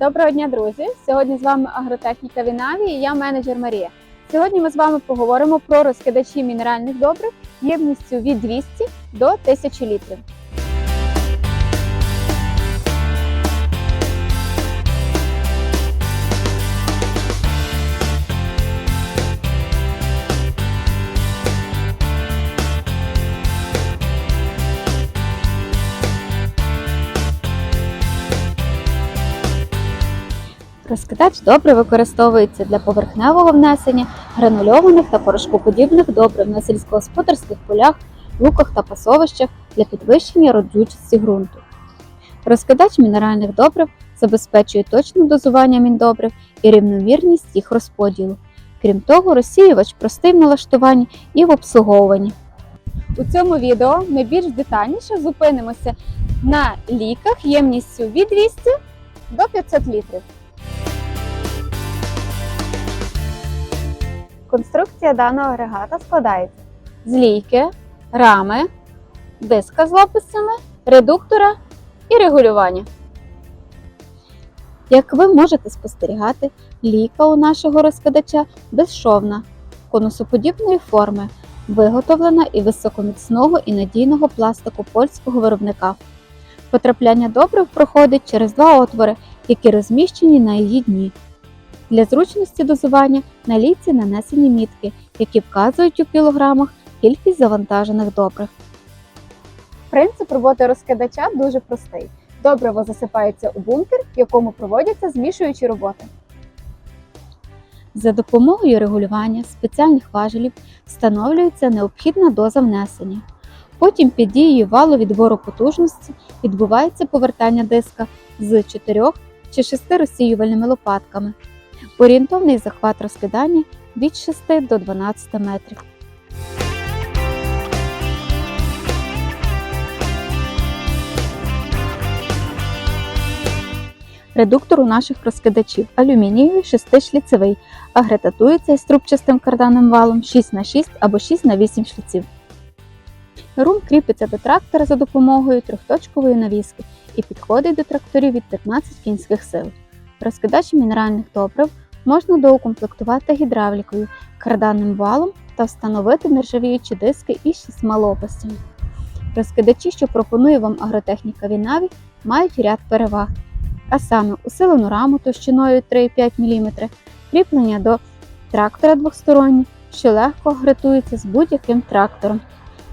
Доброго дня, друзі! Сьогодні з вами агротехніка Вінаві і я менеджер Марія. Сьогодні ми з вами поговоримо про розкидачі мінеральних добрив ємністю від 200 до 1000 літрів. Розкидач добре використовується для поверхневого внесення гранульованих та порошкоподібних добрив на сільськогосподарських полях, луках та пасовищах для підвищення родючості ґрунту. Розкидач мінеральних добрив забезпечує точне дозування міндобрив і рівномірність їх розподілу. Крім того, розсіювач простий в налаштуванні і в обслуговуванні. У цьому відео ми більш детальніше зупинимося на ліках ємністю від 200 до 500 літрів. Конструкція даного агрегата складається з лійки, рами, диска з лопастями, редуктора і регулювання. Як ви можете спостерігати, лійка у нашого розкидача безшовна, конусоподібної форми, виготовлена із високоміцного і надійного пластику польського виробника. Потрапляння добрив проходить через два отвори, які розміщені на її дні. Для зручності дозування на лійці нанесені мітки, які вказують у кілограмах кількість завантажених добрив. Принцип роботи розкидача дуже простий. Добриво засипається у бункер, в якому проводяться змішуючі роботи. За допомогою регулювання спеціальних важелів встановлюється необхідна доза внесення. Потім під дією валу відбору потужності відбувається повертання диска з 4 чи 6 розсіювальними лопатками. Орієнтовний захват розкидання від 6 до 12 метрів. Редуктор у наших розкидачів алюмінієвий 6-шліцевий, агретатується із трубчастим карданним валом 6х6 або 6х8 шліців. Рум кріпиться до трактора за допомогою трьохточкової навіски і підходить до тракторів від 15 кінських сил. Розкидач мінеральних добрив можна доукомплектувати гідравлікою, карданним валом та встановити нержавіючі диски із шістьма лопастями. Розкидачі, що пропонує вам агротехніка Вінаві, мають ряд переваг, а саме усилену раму товщиною 3,5 мм, кріплення до трактора двосторонні, що легко агретується з будь-яким трактором.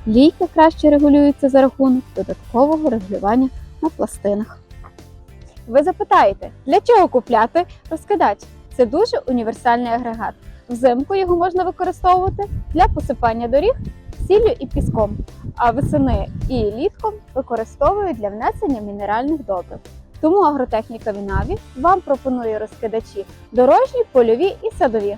Лійки краще регулюються за рахунок додаткового регулювання на пластинах. Ви запитаєте, для чого купляти розкидач? Це дуже універсальний агрегат. Взимку його можна використовувати для посипання доріг сіллю і піском, а весени і літком використовують для внесення мінеральних добрив. Тому агротехніка Вінаві вам пропонує розкидачі дорожні, польові і садові.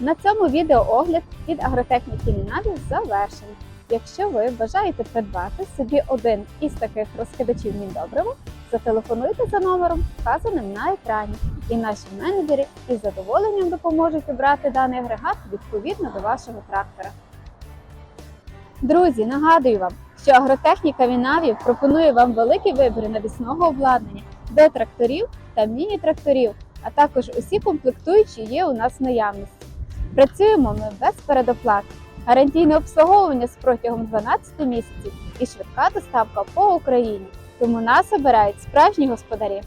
На цьому відео огляд від агротехніки Вінаві завершений. Якщо ви бажаєте придбати собі один із таких розкидачів міндобрива, зателефонуйте за номером, вказаним на екрані, і наші менеджери із задоволенням допоможуть обрати даний агрегат відповідно до вашого трактора. Друзі, нагадую вам, що агротехніка Вінаві пропонує вам великий вибір навісного обладнання до тракторів та міні-тракторів, а також усі комплектуючі є у нас в наявності. Працюємо ми без передоплат, гарантійне обслуговування з протягом 12 місяців і швидка доставка по Україні. Тому нас обирають справжні господарі.